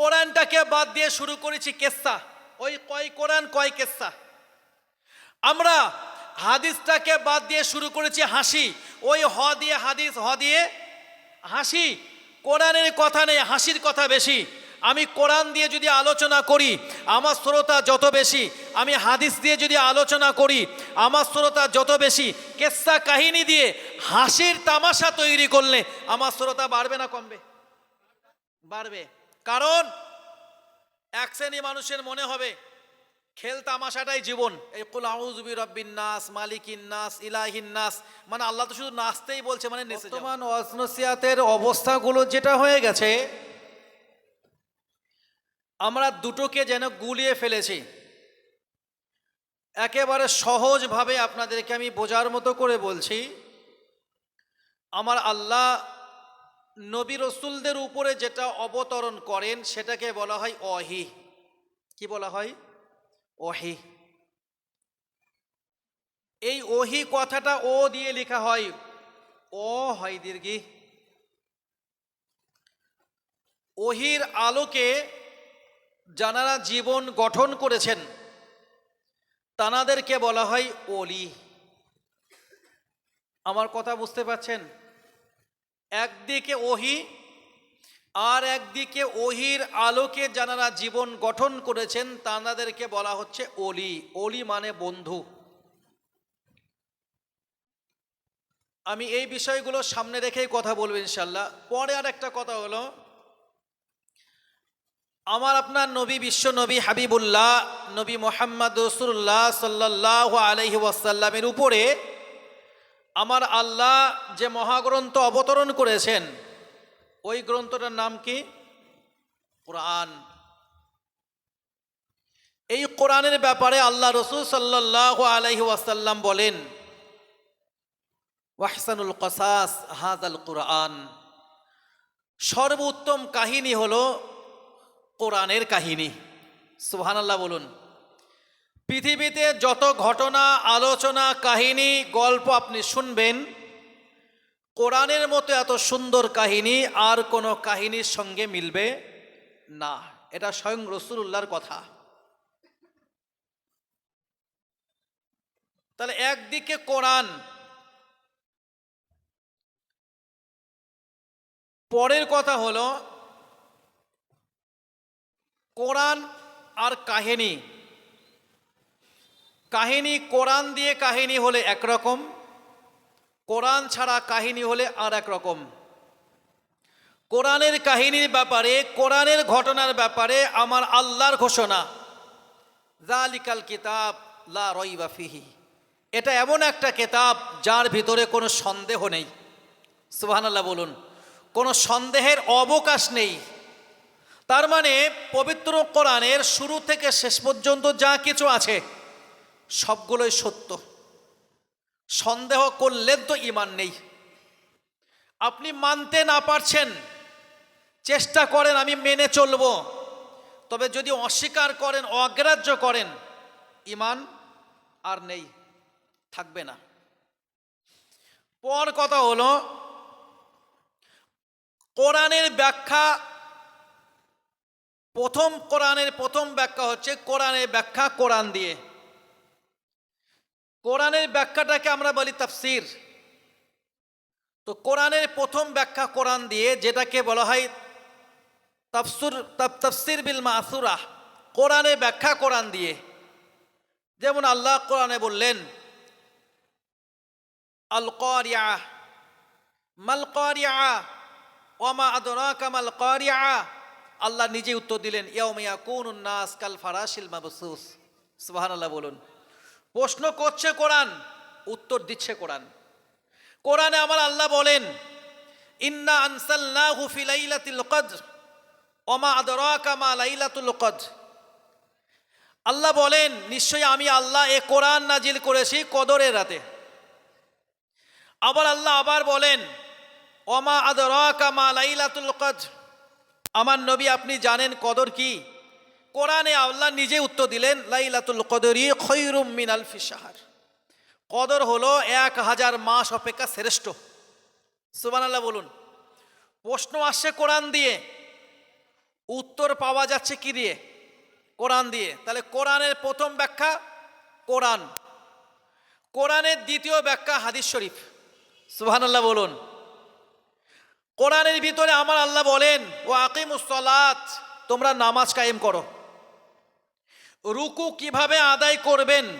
কোরআনটাকে বাদ দিয়ে শুরু করেছি কেসা। ওই কয় কোরআন, কয় কেসা। আমরা হাদিসটাকে বাদ দিয়ে শুরু করেছি হাসি। ওই হ দিয়ে হাদিস, হ দিয়ে হাসি। কোরআনের কথা নেই, হাসির কথা বেশি। আমি কোরআন দিয়ে যদি আলোচনা করি, আমার শ্রোতা যত বেশি। আমি হাদিস দিয়ে যদি আলোচনা করি, আমার শ্রোতা যত বেশি। কেসা কাহিনী দিয়ে হাসির তামাশা তৈরি করলে আমার শ্রোতা বাড়বে না কমবে? বাড়বে। কারণ এক শ্রেণি মানুষের মনে হবে, খেল তামাশাটাই জীবন। এই কুল আউযুবি রব্বিন নাস, মালিকিন নাস, ইলাহিন নাস মানে আল্লাহ তো শুধু নাচতেই বলছে মানে বর্তমান ওয়াজনসিয়াতের অবস্থাগুলো যেটা হয়ে গেছে, আমরা দুটোকে যেন গুলিয়ে ফেলেছি। একেবারে সহজভাবে আপনাদেরকে আমি বোঝার মতো করে বলছি, আমার আল্লাহ নবী রসুলদের উপরে যেটা অবতরণ করেন, সেটাকে বলা হয় অহি। কি বলা হয়? ওহি এই ওহি কথাটা ও দিয়ে লেখা হয়। ও হয় দীর্ঘি। ওহির আলোকে যারা জীবন গঠন করেছেন, তানাদেরকে বলা হয় ওলি আমার কথা বুঝতে পারছেন? একদিকে ওহি আর একদিকে ওহির আলোকে যারা জীবন গঠন করেছেন তাঁদেরকে বলা হচ্ছে অলি অলি মানে বন্ধু। আমি এই বিষয়গুলো সামনে রেখেই কথা বলব ইনশাল্লাহ পরে আর একটা কথা হলো, আমার আপনার নবী, বিশ্ব নবী হাবিবুল্লাহ, নবী মোহাম্মদ রসুল্লাহ সাল্লাহ আলহি ওয়াসাল্লামের উপরে আমার আল্লাহ যে মহাগ্রন্থ অবতরণ করেছেন, ওই গ্রন্থটার নাম কি? কোরআন। এই কোরআনের ব্যাপারে আল্লাহ রসুল সাল্লাহ আলহি ওয়াসাল্লাম বলেন, ওয়াহসানুল কসাস হাজ আল কোরআন। সর্বোত্তম কাহিনী হল কোরআনের কাহিনী। সুহান আল্লাহ বলুন। পৃথিবীতে যত ঘটনা, আলোচনা, কাহিনী, গল্প আপনি শুনবেন, কোরআনের মতো এত সুন্দর কাহিনী আর কোনো কাহিনীর সঙ্গে মিলবে না। এটা স্বয়ং রসুল্লাহর কথা। তাহলে একদিকে কোরআন, পরের কথা হলো কোরআন আর কাহিনী। কাহিনী কোরআন দিয়ে কাহিনী হলে একরকম, কোরআন ছাড়া কাহিনী হলে আর এক রকম কোরআনের কাহিনীর ব্যাপারে, কোরআনের ঘটনার ব্যাপারে আমার আল্লাহর ঘোষণা জালিকাল কিতাব লা রইবা ফিহি। এটা এমন একটা কেতাব যার ভিতরে কোনো সন্দেহ নেই। সুবহানাল্লাহ বলুন, কোনো সন্দেহের অবকাশ নেই। তার মানে পবিত্র কোরআনের শুরু থেকে শেষ পর্যন্ত যা কিছু আছে সবগুলোই সত্য। সন্দেহ করলেন তো ইমান নেই। আপনি মানতে না পারছেন, চেষ্টা করেন, আমি মেনে চলব। তবে যদি অস্বীকার করেন, অগ্রাহ্য করেন, ইমান আর নেই, থাকবে না। পর কথা হলো, কোরআনের ব্যাখ্যা, প্রথম কোরআনের প্রথম ব্যাখ্যা হচ্ছে কোরআনের ব্যাখ্যা কোরআন দিয়ে। কোরআনের ব্যাখ্যাটাকে আমরা বলি তাফসির। তো কোরআনের প্রথম ব্যাখ্যা কোরআন দিয়ে যেটাকে বলা হয় তাফসুর তাফসির বিল মাসুরা, কোরআনের ব্যাখ্যা কোরআন দিয়ে। যেমন আল্লাহ কোরআনে বললেন, আল করিয়া, মাল করিয়া ওমা আদরাকা মাল করিয়া। আল্লাহ নিজে উত্তর দিলেন ইয়াউমিয়া কোন উন্নাস কাল ফারাশিল মাবসুস। সুবহানাল্লাহ বলুন। প্রশ্ন করছে কোরআন, উত্তর দিচ্ছে কোরআন। কোরআনে আমার আল্লাহ বলেন, ইন্না আনসালনাহু ফি লাইলাতিল কদর, ওমা আদরাকা মা লাইলাতুল কদর। আল্লাহ বলেন, নিশ্চয়ই আমি আল্লাহ এ কোরআন নাজিল করেছি কদরের রাতে। আবার আল্লাহ আবার বলেন, ওমা আদরাকা মা লাইলাতুল কদর। আমার নবী, আপনি জানেন কদর কি? কোরআনে আল্লাহ নিজে উত্তর দিলেন, লাইলাতুল কদরি খৈরুম মিনাল ফিসাহার কদর হলো এক হাজার মাস অপেক্ষা শ্রেষ্ঠ। সুবান আল্লাহ বলুন। প্রশ্ন আসছে কোরআন দিয়ে। উত্তর পাওয়া যাচ্ছে কি দিয়ে? কোরআন দিয়ে। তাহলে কোরআনের প্রথম ব্যাখ্যা কোরআন। কোরআনের দ্বিতীয় ব্যাখ্যা হাদিস শরীফ। সুবহানাল্লাহ বলুন। কোরআনের ভিতরে আমার আল্লাহ বলেন ও আকিমুসলাত তোমরা নামাজ কায়েম করো। রুকু কীভাবে আদায় করবেন?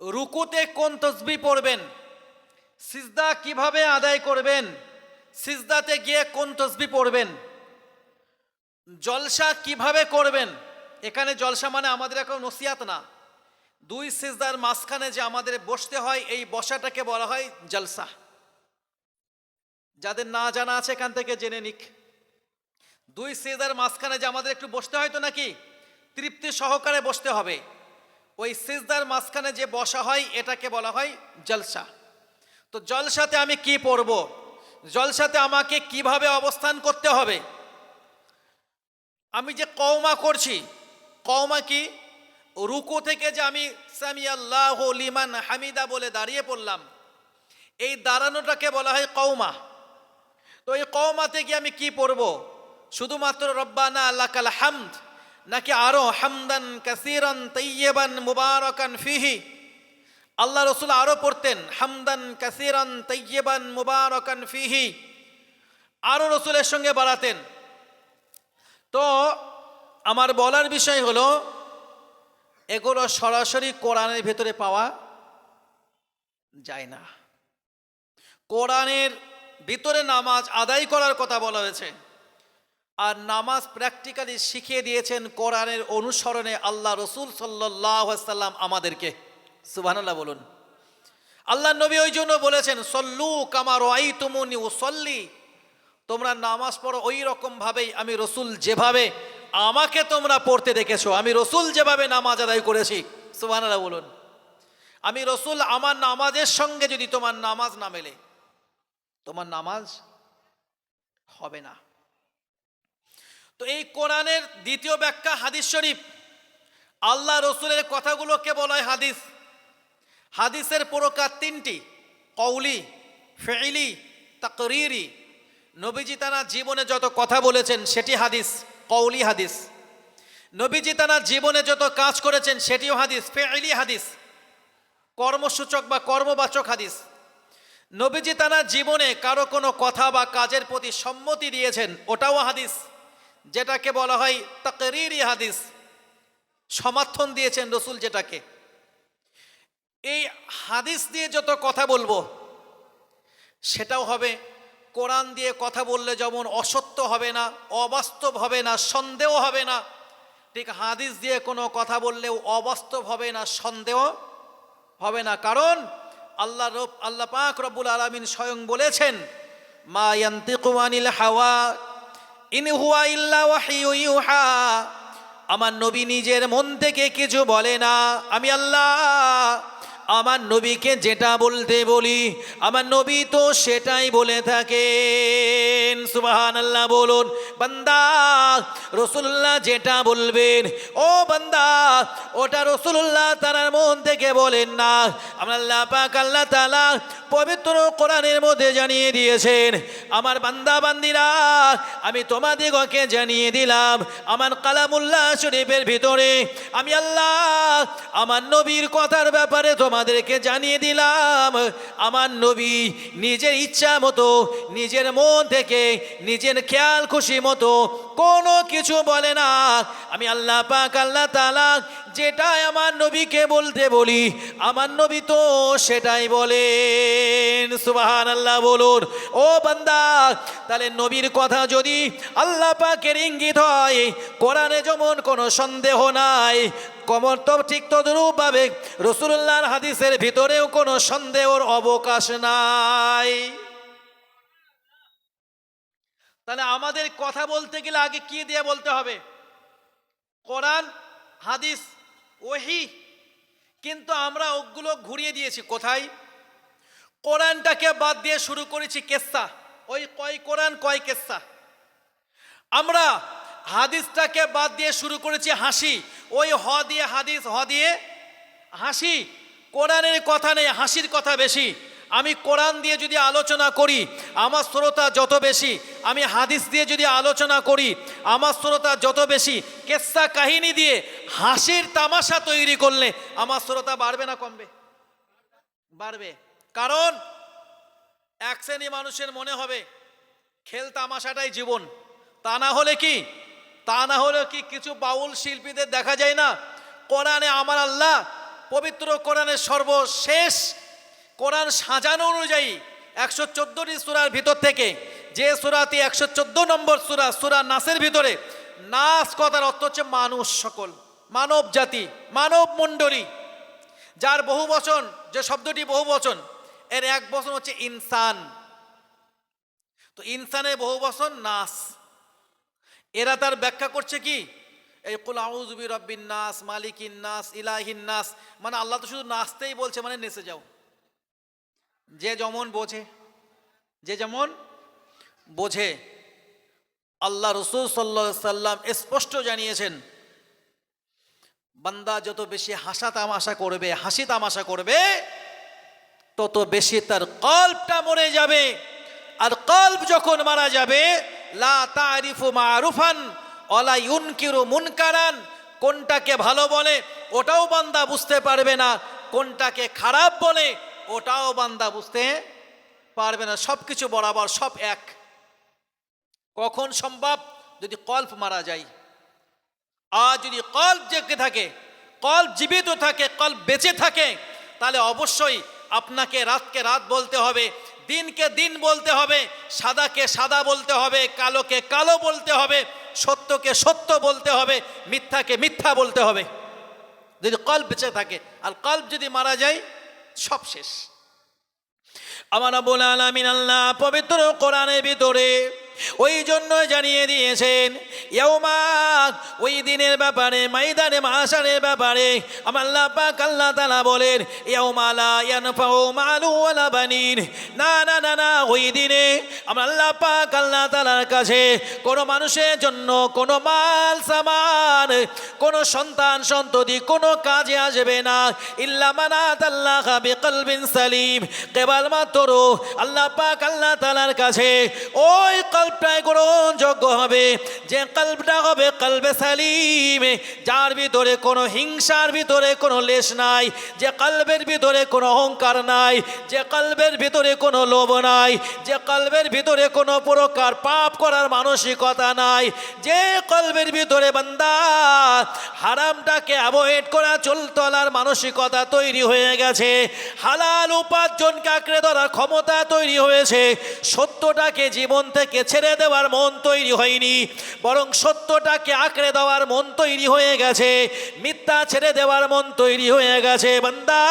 রুকুতে কোন তসবি পড়বেন? সিজদা কীভাবে আদায় করবেন? সিজদাতে গিয়ে কোন তসবি পড়বেন? জলসা কীভাবে করবেন? এখানে জলসা মানে আমাদের এখন নসিয়াত না। দুই সিজদার মাঝখানে যে আমাদের বসতে হয়, এই বসাটাকে বলা হয় জলসা। যাদের না জানা আছে এখান থেকে জেনে নিক। দুই সিজদার মাঝখানে যে আমাদের একটু বসতে হয় তো নাকি? তৃপ্তি সহকারে বসতে হবে। ওই সিজদার মাঝখানে যে বসা হয়, এটাকে বলা হয় জলসা। তো জলসাতে আমি কি পড়ব? জলসাতে আমাকে কীভাবে অবস্থান করতে হবে? আমি যে কওমা করছি, কওমা কি? রুকু থেকে যে আমি সামি আল্লাহ লিমান হামিদা বলে দাঁড়িয়ে পড়লাম, এই দাঁড়ানোটাকে বলা হয় কওমা। তো এই কওমাতে গিয়ে আমি কি পড়ব? শুধুমাত্র রব্বানা আল্লাহ কাল হামদ নাকি আরও হামদান কাসিরান তৈয়বান মুবারকান ফিহি? আল্লাহ রসুল আরও পড়তেন, হামদান কাসিরান তৈয়বান মুবারকান ফিহি। আরও রসুলের সঙ্গে বাড়াতেন। তো আমার বলার বিষয় হলো, এগুলো সরাসরি কোরআনের ভেতরে পাওয়া যায় না। কোরআনের ভিতরে নামাজ আদায় করার কথা বলা হয়েছে। আর নামাজ প্র্যাকটিক্যালি শিখিয়ে দিয়েছেন কোরআনের অনুসরণে আল্লাহ রসুল সাল্লাম আমাদেরকে। সুবহানাল্লাহ বলুন। আল্লাহ নবী ওই জন্য বলেছেন, সল্লু কামার আই তুমুনি ও সল্লি তোমরা নামাজ পড়ো ওই রকম ভাবেই আমি রসুল যেভাবে আমাকে তোমরা পড়তে দেখেছ, আমি রসুল যেভাবে নামাজ আদায় করেছি। সুবহানাল্লাহ বলুন। আমি রসুল আমার নামাজের সঙ্গে যদি তোমার নামাজ না মেলে, তোমার নামাজ হবে না। তো এই কোরআনের দ্বিতীয় ব্যাখ্যা হাদিস শরীফ। আল্লাহ রসুলের কথাগুলোকে বলা হয় হাদিস। হাদিসের প্রকার তিনটি কৌলি ফেইলি, তাকরিরি। নবীজি তারা জীবনে যত কথা বলেছেন সেটি হাদিস কৌলি হাদিস। নবীজি তারা জীবনে যত কাজ করেছেন সেটিও হাদিস, ফেইলি হাদিস। কর্মসূচক বা কর্মবাচক হাদিস। নবীজি তারা জীবনে কারও কোনো কথা বা কাজের প্রতি সম্মতি দিয়েছেন, ওটাও হাদিস। যেটাকে বলা হয় তাকরিরি হাদিস। সমর্থন দিয়েছেন রসুল যেটাকে। এই হাদিস দিয়ে যত কথা বলব, সেটাও হবে, কোরআন দিয়ে কথা বললে যেমন অসত্য হবে না, অবাস্তব হবে না, সন্দেহ হবে না, ঠিক হাদিস দিয়ে কোনো কথা বললেও অবাস্তব হবে না, সন্দেহ হবে না। কারণ আল্লাহ রব, আল্লাহ পাক রব্বুল আলমিন স্বয়ং বলেছেন, মা ইয়ান্তিকু আনিল হাওয়া আমার নবী নিজের মন থেকে কিছু বলে না। আমি আল্লাহ আমার নবীকে যেটা বলতে বলি, আমার নবী তো সেটাই বলে থাকেন। সুবাহান আল্লাহ বলুন, বান্দা রসুল্লাহ যেটা বলবেন, ও বান্দা, ওটা রসুল্লাহ তার মন থেকে বলেন না। আমার আল্লাহ পাক আল্লাহ তালা পবিত্র কোরআনের মধ্যে জানিয়ে দিয়েছেন, আমার বান্দা, বান্দিরা, আমি তোমাদিগকে জানিয়ে দিলাম, আমার কালামুল্লাহ শরীফের ভিতরে আমি আল্লাহ, আমার নবীর কথার ব্যাপারে তোমাদেরকে জানিয়ে দিলাম, আমার নবী নিজের ইচ্ছা মতো, নিজের মন থেকে, নিজের খেয়াল খুশি মতো কোনো কিছু বলে না। আমি আল্লাহ পাক, আল্লাহ তালা যেটাই আমার নবীকে বলতে বলি, আমার নবী তো সেটাই বলেন। সুবাহান আল্লাহ বলুন, ও বান্দা, তাহলে নবীর কথা যদি আল্লাহ পাকের ইঙ্গিত হয়, কোরআনে যেমন কোনো সন্দেহ নাই কমর তো ঠিক তদরূপভাবে রসুল্লাহর হাদিসের ভিতরেও কোনো সন্দেহর অবকাশ নাই। তাহলে আমাদের কথা বলতে গেলে আগে কি দিয়ে বলতে হবে? কোরআন, হাদিস, ওহি, কিন্তু আমরা ওগুলো ঘুরিয়ে দিয়েছি। কোথায়? কোরআনটাকে বাদ দিয়ে শুরু করেছি কেসা। ওই কয় কোরআন, কয় কেসা? আমরা হাদিসটাকে বাদ দিয়ে শুরু করেছি হাসি। ওই হ দিয়ে হাদিস, হ দিয়ে হাসি। কোরআনের কথা নেই, হাসির কথা বেশি। আমি কোরআন দিয়ে যদি আলোচনা করি, আমার শ্রোতা যত বেশি। আমি হাদিস দিয়ে যদি আলোচনা করি, আমার শ্রোতা যত বেশি। কেসা কাহিনী দিয়ে হাসির তামাশা তৈরি করলে আমার শ্রোতা বাড়বে না কমবে? বাড়বে। কারণ এক শ্রেণি মানুষের মনে হবে, খেল তামাশাটাই জীবন। তা না হলে কি? তা না হলে কি কিছু বাউল শিল্পীদের দেখা যায় না? কোরআনে আমার আল্লাহ, পবিত্র কোরআনের সর্বশেষ কোরআন সাজানো অনুযায়ী একশো চোদ্দোটি সুরার ভিতর থেকে যে সুরাটি একশো চোদ্দ নম্বর সুরা সুরা নাসের ভিতরে, নাস কথার অর্থ হচ্ছে মানুষ সকল, মানব জাতি, মানব মণ্ডলী। যার বহু বচন, যে শব্দটি বহু বচন, এর এক বচন হচ্ছে ইনসান। তো ইনসানের বহু বচন নাস। এরা তার ব্যাখ্যা করছে কি? এই কুল আউজবি রব্বিন নাস, মালিকিন নাস, ইলাহিন নাস মানে আল্লাহ তো শুধু নাচতেই বলছে মানে নেচে যাও। যে যেমন বোঝে, যে যেমন বোঝে। আল্লাহ রসুল সাল্লা সাল্লাম স্পষ্ট জানিয়েছেন, বান্দা যত বেশি হাসা তামাশা করবে, হাসি তামাশা করবে, তত বেশি তার কল্পটা মরে যাবে। আর কল্প যখন মারা যাবে লা কোনটাকে ভালো বলে, ওটাও বান্দা বুঝতে পারবে না। কোনটাকে খারাপ বলে, ওটাও বান্দা বুঝতে পারবে না। সব কিছু বরাবর সব এক। কখন সম্ভব? যদি কল্প মারা যায়। আর যদি কল্প জেগে থাকে, কল্প জীবিত থাকে, কল্প বেঁচে থাকে, তাহলে অবশ্যই আপনাকে রাতকে রাত বলতে হবে দিনকে দিন বলতে হবে, সাদাকে সাদা বলতে হবে, কালোকে কালো বলতে হবে, সত্যকে সত্য বলতে হবে, মিথ্যাকে মিথ্যা বলতে হবে। যদি কল্প বেঁচে থাকে, আর কল্প যদি মারা যায়, সব শেষ। আমার আবুল আলমিন আল্লাহ পবিত্র কোরআনের ভিতরে ওই জন্য জানিয়ে দিয়েছেন ইয়ৌমাক ওই দিনের ব্যাপারে মাইদানে মাসারের ব্যাপারে আমার পাক আল্লাহ তালা বলেন ইয়ৌমালা ইয়ানফাউ মালু ওয়ালা বানিন। না না না না, ওই দিনে আমার আল্লাহ পাক আল্লাহ তালার কাছে কোনো মানুষের জন্য কোনো মাল, সামান, কোনো সন্তান, সন্ততি কোনো কাজে আসবে না। ইল্লা মানাত আল্লাহ বিকলবিন সালিম। কেবলমাত্র আল্লাহ পাক আল্লাহ তালার কাছে ওই কল্পটাই গ্রহণযোগ্য হবে। যে কল্পটা হবে কলবে সালিম। যার ভিতরে কোনো হিংসার ভিতরে কোনো লেশ নাই। যে কলবের ভিতরে কোনো অহংকার নাই। যে কলবের ভিতরে কোনো লোভ নাই। যে কলবের ভিতরে কোনো প্রকার পাপ করার মানসিকতা নাই। যে কলবের ভিতরে বান্দা হারামটাকে অ্যাভয়েড করা চলতলার মানসিকতা তৈরি হয়ে গেছে। হালাল উপার্জনকে আঁকড়ে ধরার ক্ষমতা তৈরি হয়েছে। সত্যটাকে জীবন থেকে ছেড়ে দেওয়ার মন তৈরি হয়নি। বরং সত্যটাকে আঁকড়ে দেওয়ার মন তৈরি হয়ে গেছে। মিথ্যা ছেড়ে দেওয়ার মন তৈরি হয়ে গেছে। বান্দা,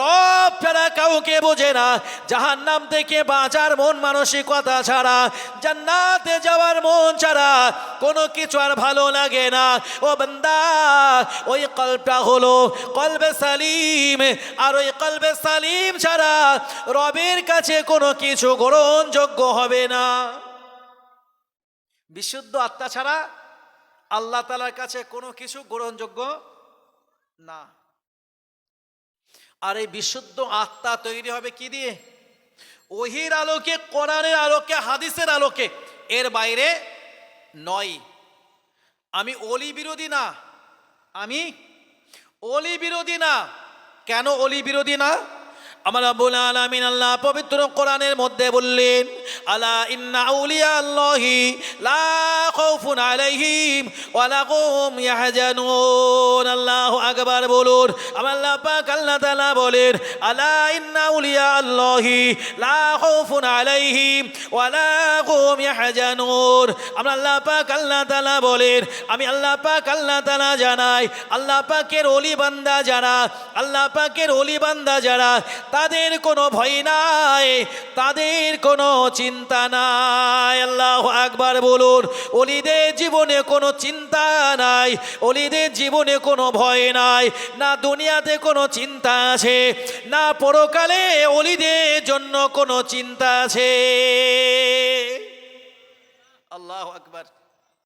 রব ছাড়া কাউকে বোঝে না। জাহান নাম থেকে বাঁচার মন মানসিকতা ছাড়া, জান্নাতে যাওয়ার মন ছাড়া কোনো কিছু আর ভালো লাগে না। ও বান্দা, ওই কল্পটা হলো কলবে সালিম, আর ওই কলবে সালিম ছাড়া রবের কাছে কোনো কিছু গ্রহণযোগ্য হবে না। বিশুদ্ধ আত্মা ছাড়া আল্লাহ তালার কাছে কোনো কিছু গ্রহণযোগ্য না। আর এই বিশুদ্ধ আত্মা তৈরি হবে কি দিয়ে? ওহির আলোকে, কোরআনের আলোকে, হাদিসের আলোকে। এর বাইরে নয়। আমি অলি বিরোধী না। আমি অলি বিরোধী না। কেন অলি বিরোধী না? আমার আব্বুল আলামিন আল্লাহ পবিত্র কোরআনের মধ্যে বললেন, আলা ইন্না আউলিয়া আল্লাহি লা খাউফুন আলাইহিম ওয়া লা হুম ইয়াহজানুন। আল্লাহু আকবার বলুন, আমার আল্লাহ পাক আল্লাহ তাআলা বলেন, আলা ইন্না আউলিয়া আল্লাহি লা খাউফুন আলাইহিম ওয়া লা হুম ইয়াহজানুন। আমরা আল্লাহ পাক আল্লাহ তাআলা বলেন, আমি আল্লাহ পাক আল্লাহ তাআলা জানাই, আল্লাহ পাকের ওলি বান্দা যারা, আল্লাহ পাকের ওলি বান্দা যারা তাদের কোনো ভয় নাই, তাদের কোনো চিন্তা নাই। আল্লাহ একবার বলুন, অলিদের জীবনে কোনো চিন্তা নাই, অলিদের জীবনে কোনো ভয় নাই, না দুনিয়াতে কোনো চিন্তা আছে, না পরকালে অলিদের জন্য কোনো চিন্তা আছে। আল্লাহ আকবার।